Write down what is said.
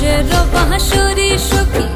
মানুষের বাঁশুরি সুখী।